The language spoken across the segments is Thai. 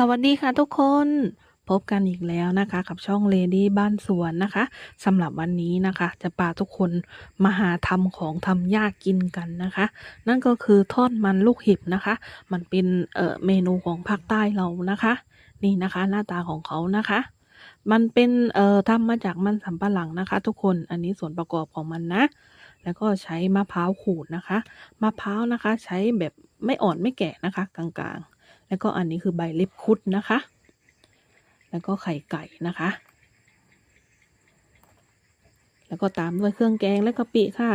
สวัสดีค่ะทุกคน พบกันอีกแล้วนะคะ กับช่องเลดี้บ้านสวนนะคะสำหรับวันนี้นะคะ จะพาทุกคนมาหาทำของทำยากกินกันนะคะ นั่นก็คือทอดมันลูกหิบนะคะ มันเป็นเอ่อเมนูของภาคใต้เรานะคะ นี่นะคะหน้าตาของเขานะคะ มันเป็นเอ่อทำมาจากมันสำปะหลังนะคะ ทุกคนอันนี้ส่วนประกอบของมันนะ แล้วก็ใช้มะพร้าวขูดนะคะมะพร้าวนะคะ ใช้แบบไม่อ่อนไม่แก่นะคะ กลางๆ แล้วก็อันนี้คือใบเล็บคุดนะคะ แล้วก็ไข่ไก่นะคะ แล้วก็ตามด้วยเครื่องแกงและกะปิค่ะ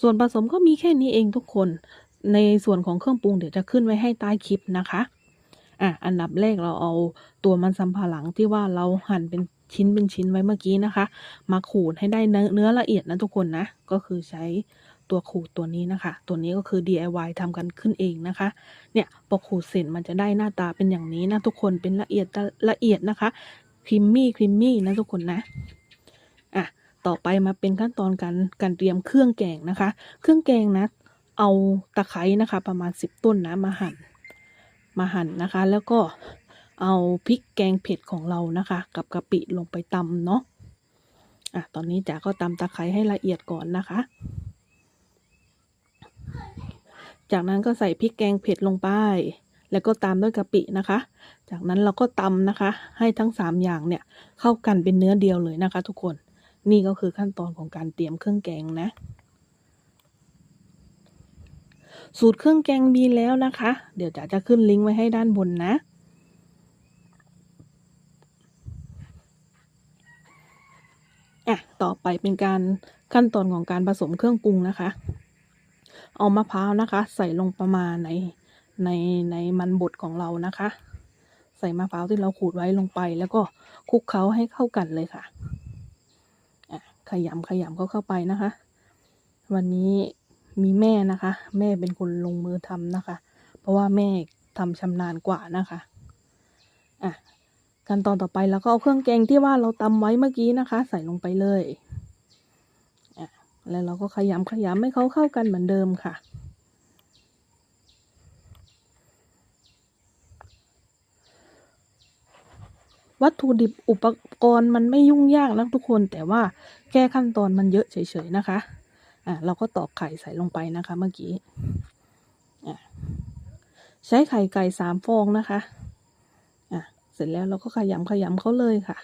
ส่วนผสมก็มีแค่นี้เองทุกคน ในส่วนของเครื่องปรุงเดี๋ยวจะขึ้นไว้ให้ใต้คลิปนะคะอะอันดับแรกเราเอาตัวมันสำปะหลังที่ว่าเราหั่นเป็น ชิ้นเป็นชิ้นไว้เมื่อกี้นะคะ มาขูดให้ได้เนื้อเนื้อละเอียดนะทุกคนนะ ก็คือใช้ตัวขูดตัวนี้นะคะ ตัวนี้ก็คือ DIY ทำกันขึ้นเองนะคะ เนี่ยพอขูดเสร็จมันจะได้หน้าตาเป็นอย่างนี้นะทุกคนเป็นละเอียดละเอียดนะคะครีมมี่ครีมมี่นะทุกคนนะอะต่อไปมาเป็นขั้นตอนการการเตรียมเครื่องแกงนะคะ เครื่องแกงนะ เอาตะไคร้นะคะ ประมาณสิบต้นนะมาหั่นมาหั่นนะคะ แล้วก็ เอาพริกแกงเผ็ดของเรานะคะ กับกะปิลงไปตำเนาะอะตอนนี้จ๋าก็ตำตะไคร้ให้ละเอียดก่อนนะคะ จากนั้นก็ใส่พริกแกงเผ็ดลงไป แล้วก็ตามด้วยกะปินะคะ จากนั้นเราก็ตำนะคะ ให้ทั้งสามอย่างเนี่ยเข้ากันเป็นเนื้อเดียวเลยนะคะ ทุกคนนี่ก็คือขั้นตอนของการเตรียมเครื่องแกงนะ สูตรเครื่องแกงมีแล้วนะคะ เดี๋ยวจ๋าจะขึ้นลิงก์ไว้ให้ด้านบนนะ อะ ต่อไปเป็นการขั้นตอนของการผสมเครื่องปรุงนะคะ เอามะพร้าวนะคะ ใส่ลงประมาณในในในมันบดของเรานะคะ ใส่มะพร้าวที่เราขูดไว้ลงไป แล้วก็คลุกเคล้าให้เข้ากันเลยค่ะขยำขยำเขาเข้าไปนะคะ วันนี้มีแม่นะคะ แม่เป็นคนลงมือทำนะคะ เพราะว่าแม่ทำชำนาญกว่านะคะอะ ขั้นตอนต่อไปเราก็เอาเครื่องแกงที่ว่าเราตำไว้เมื่อกี้นะคะ ใส่ลงไปเลยอะแล้วเราก็ขยำขยำให้เขาเข้ากันเหมือนเดิมค่ะ วัตถุดิบอุปกรณ์มันไม่ยุ่งยากนะทุกคน แต่ว่าแค่ขั้นตอนมันเยอะเฉยๆนะคะ อะเราก็ตอกไข่ใส่ลงไปนะคะเมื่อกี้ อะใช้ไข่ไก่สามฟองนะคะ เสร็จแล้วเราก็ขยำขยำเขาเลยค่ะ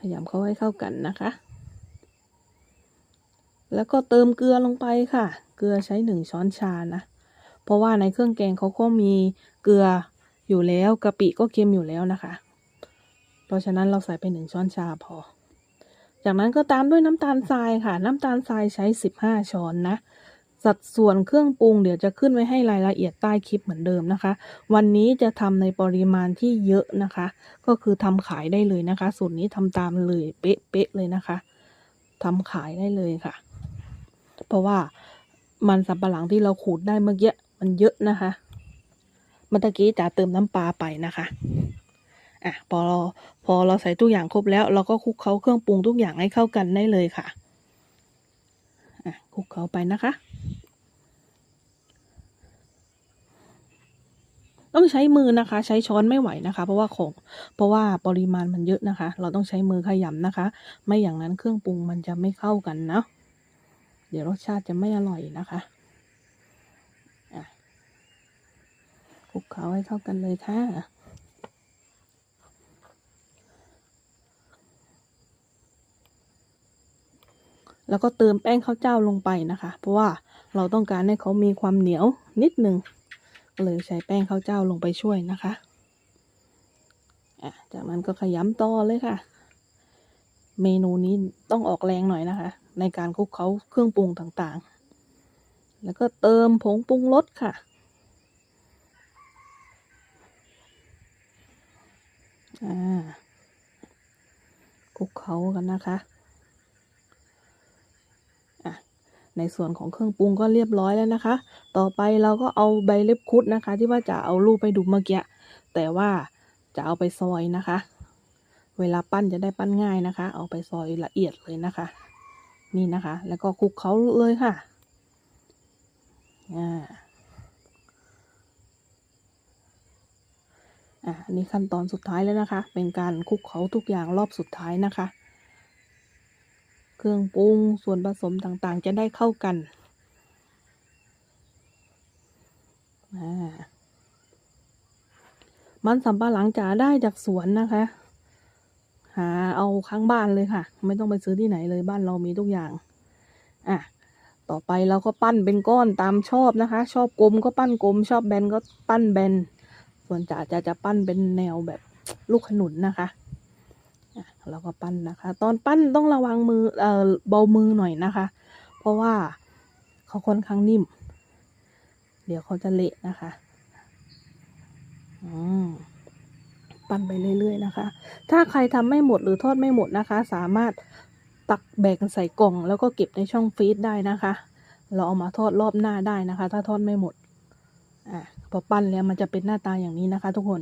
ขยำเขาให้เข้ากันนะคะ แล้วก็เติมเกลือลงไปค่ะ เกลือใช้หนึ่งช้อนชานะ เพราะว่าในเครื่องแกงเขาก็มีเกลืออยู่แล้วกะปิก็เค็มอยู่แล้วนะคะ เพราะฉะนั้นเราใส่ไปหนึ่งช้อนชาพอ จากนั้นก็ตามด้วยน้ำตาลทรายค่ะ น้ำตาลทรายใช้สิบห้าช้อนนะ สัดส่วนเครื่องปรุงเดี๋ยวจะขึ้นไว้ให้รายละเอียดใต้คลิปเหมือนเดิมนะคะ วันนี้จะทำในปริมาณที่เยอะนะคะ ก็คือทำขายได้เลยนะคะ สูตรนี้ทำตามเลยเป๊ะๆเลยนะคะทำขายได้เลยค่ะ เพราะว่ามันสับปะหลังที่เราขูดได้เมื่อกี้มันเยอะนะคะเมื่อกี้จะเติมน้ำปลาไปนะคะอะพอเราพอเราใส่ทุกอย่างครบแล้ว เราก็คลุกเคล้าเครื่องปรุงทุกอย่างให้เข้ากันได้เลยค่ะอะคลุกเคล้าไปนะคะ ต้องใช้มือนะคะ ใช้ช้อนไม่ไหวนะคะ เพราะว่าของ เพราะว่าปริมาณมันเยอะนะคะ เราต้องใช้มือขยำนะคะ ไม่อย่างนั้นเครื่องปรุงมันจะไม่เข้ากันเนาะเดี๋ยวรสชาติจะไม่อร่อยนะคะคลุกเคล้าให้เข้ากันเลยค่ะแล้วก็เติมแป้งข้าวเจ้าลงไปนะคะ เพราะว่าเราต้องการให้เขามีความเหนียวนิดหนึ่ง เลยใช้แป้งข้าวเจ้าลงไปช่วยนะคะะจากนั้นก็ขยำต่อเลยค่ะ เมนูนี้ต้องออกแรงหน่อยนะคะ ในการคลุกเคล้าเครื่องปรุงต่างๆ แล้วก็เติมผงปรุงรสค่ะคลุกเคล้ากันนะคะ ในส่วนของเครื่องปรุงก็เรียบร้อยแล้วนะคะ ต่อไปเราก็เอาใบเล็บคุดนะคะ ที่ว่าจะเอารูปไปดูเมื่อกี้แต่ว่าจะเอาไปซอยนะคะ เวลาปั้นจะได้ปั้นง่ายนะคะ เอาไปซอยละเอียดเลยนะคะ นี่นะคะ แล้วก็คลุกเขาเลยค่ะอ่าอะอันนี้ขั้นตอนสุดท้ายแล้วนะคะ เป็นการคลุกเคล้าทุกอย่างรอบสุดท้ายนะคะ เครื่องปรุงส่วนผสมต่างๆ จะได้เข้ากันอ่ามันสำปะหลังจ๋าได้จากสวนนะคะ หาเอาข้างบ้านเลยค่ะ ไม่ต้องไปซื้อที่ไหนเลยบ้านเรามีทุกอย่าง อะ ต่อไปเราก็ปั้นเป็นก้อนตามชอบนะคะ ชอบกลมก็ปั้นกลม ชอบแบนก็ปั้นแบน ส่วนจ๋าจะจะปั้นเป็นแนวแบบลูกขนุนนะคะ เราก็ปั้นนะคะ ตอนปั้นต้องระวังมือเอ่อเบามือหน่อยนะคะ เพราะว่าเขาค่อนข้างนิ่ม เดี๋ยวเขาจะเละนะคะปั้นไปเรื่อย ๆ นะคะ ถ้าใครทำไม่หมดหรือทอดไม่หมดนะคะ สามารถตักแบกใส่กล่อง แล้วก็เก็บในช่องฟรีซได้นะคะ เราเอามาทอดรอบหน้าได้นะคะ ถ้าทอดไม่หมดอะพอปั้นแล้วมันจะเป็นหน้าตาอย่างนี้นะคะ ทุกคน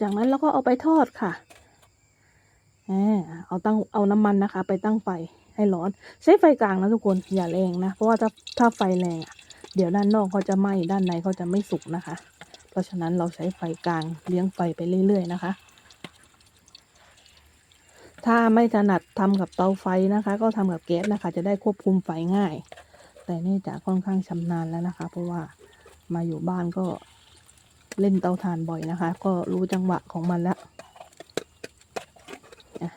จากนั้นเราก็เอาไปทอดค่ะเอาตั้งเอาน้ำมันนะคะ ไปตั้งไฟให้ร้อน ใช้ไฟกลางนะทุกคนอย่าแรงนะ เพราะว่าถ้าถ้าไฟแรงอะเดี๋ยวด้านนอกเขาจะไหม้ด้านในเขาจะไม่สุกนะคะ เพราะฉะนั้นเราใช้ไฟกลางเลี้ยงไฟไปเรื่อยๆนะคะ ถ้าไม่ถนัดทำกับเตาไฟนะคะ ก็ทำกับแก๊สนะคะ จะได้ควบคุมไฟง่าย แต่นี่จะค่อนข้างชำนาญแล้วนะคะ เพราะว่ามาอยู่บ้านก็ เล่นเตาถ่านบ่อยนะคะ ก็รู้จังหวะของมันแล้วอะ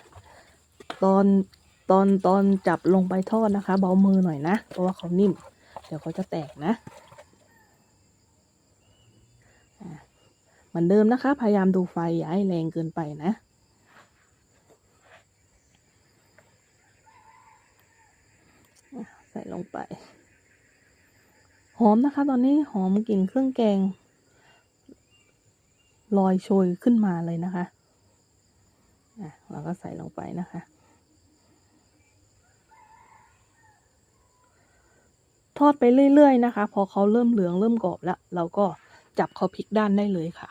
ตอนตอนตอนจับลงไปทอดนะคะ เบามือหน่อยนะ เพราะว่าเขานิ่ม เดี๋ยวเขาจะแตกนะอะเหมือนเดิมนะคะ พยายามดูไฟอย่าให้แรงเกินไปนะใส่ลงไป หอมนะคะ ตอนนี้หอมกลิ่นเครื่องแกง ลอยโชยขึ้นมาเลยนะคะอะเราก็ใส่ลงไปนะคะ ทอดไปเรื่อยๆนะคะ พอเขาเริ่มเหลืองเริ่มกรอบแล้ว เราก็จับเขาพลิกด้านได้เลยค่ะ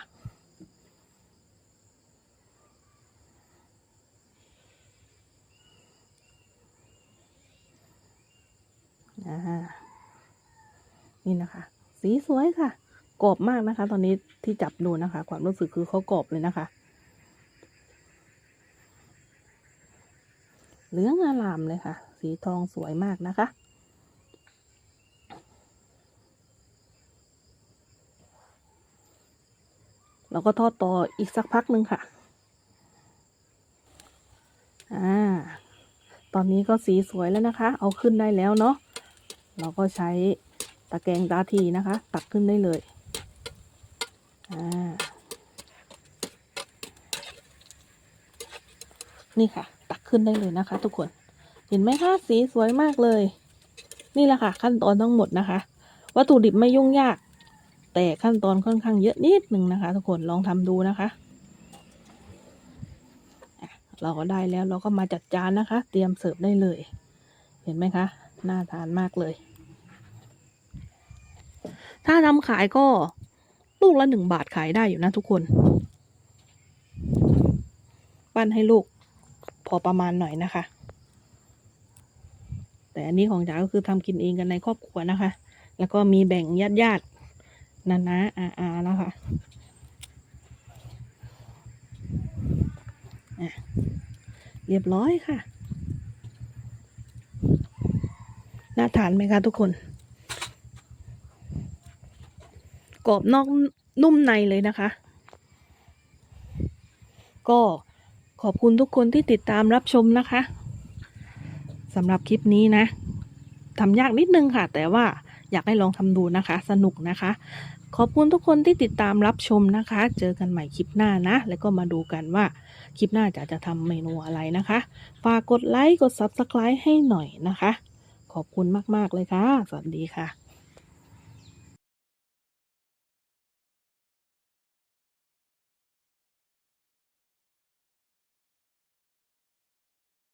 นี่นะคะ สีสวยค่ะ กรอบมากนะคะ ตอนนี้ที่จับดูนะคะ ความรู้สึกคือเขากรอบเลยนะคะเหลืองอลามเลยค่ะ สีทองสวยมากนะคะเราก็ทอดต่ออีกสักพักหนึ่งค่ะ อ่า ตอนนี้ก็สีสวยแล้วนะคะ เอาขึ้นได้แล้วเนาะ เราก็ใช้ตะแกรงตาทีนะคะ ตักขึ้นได้เลย นี่ค่ะ ตักขึ้นได้เลยนะคะ ทุกคน เห็นไหมคะสีสวยมากเลย นี่แหละค่ะ ขั้นตอนทั้งหมดนะคะ วัตถุดิบไม่ยุ่งยาก แต่ขั้นตอนค่อนข้างเยอะนิดหนึ่งนะคะ ทุกคนลองทำดูนะคะอะเราก็ได้แล้วเราก็มาจัดจานนะคะ เตรียมเสิร์ฟได้เลย เห็นไหมคะ น่าทานมากเลย ถ้าทำขายก็ ลูกละหนึ่งบาทขายได้อยู่นะทุกคน ปั้นให้ลูกพอประมาณหน่อยนะคะ แต่อันนี้ของจ๋าก็คือทำกินเองกันในครอบครัวนะคะ แล้วก็มีแบ่งญาติญาตินานาอาอานะคะอะเรียบร้อยค่ะ น่าทานไหมคะทุกคน กรอบนอก นุ่มในเลยนะคะ ก็ขอบคุณทุกคนที่ติดตามรับชมนะคะสำหรับคลิปนี้นะทำยากนิดนึงค่ะ แต่ว่าอยากให้ลองทำดูนะคะ สนุกนะคะ ขอบคุณทุกคนที่ติดตามรับชมนะคะ เจอกันใหม่คลิปหน้านะ แล้วก็มาดูกันว่าคลิปหน้าจะจะทำเมนูอะไรนะคะ ฝากกดไลค์ กด Subscribe ให้หน่อยนะคะ ขอบคุณมาก ๆ เลยค่ะ สวัสดีค่ะ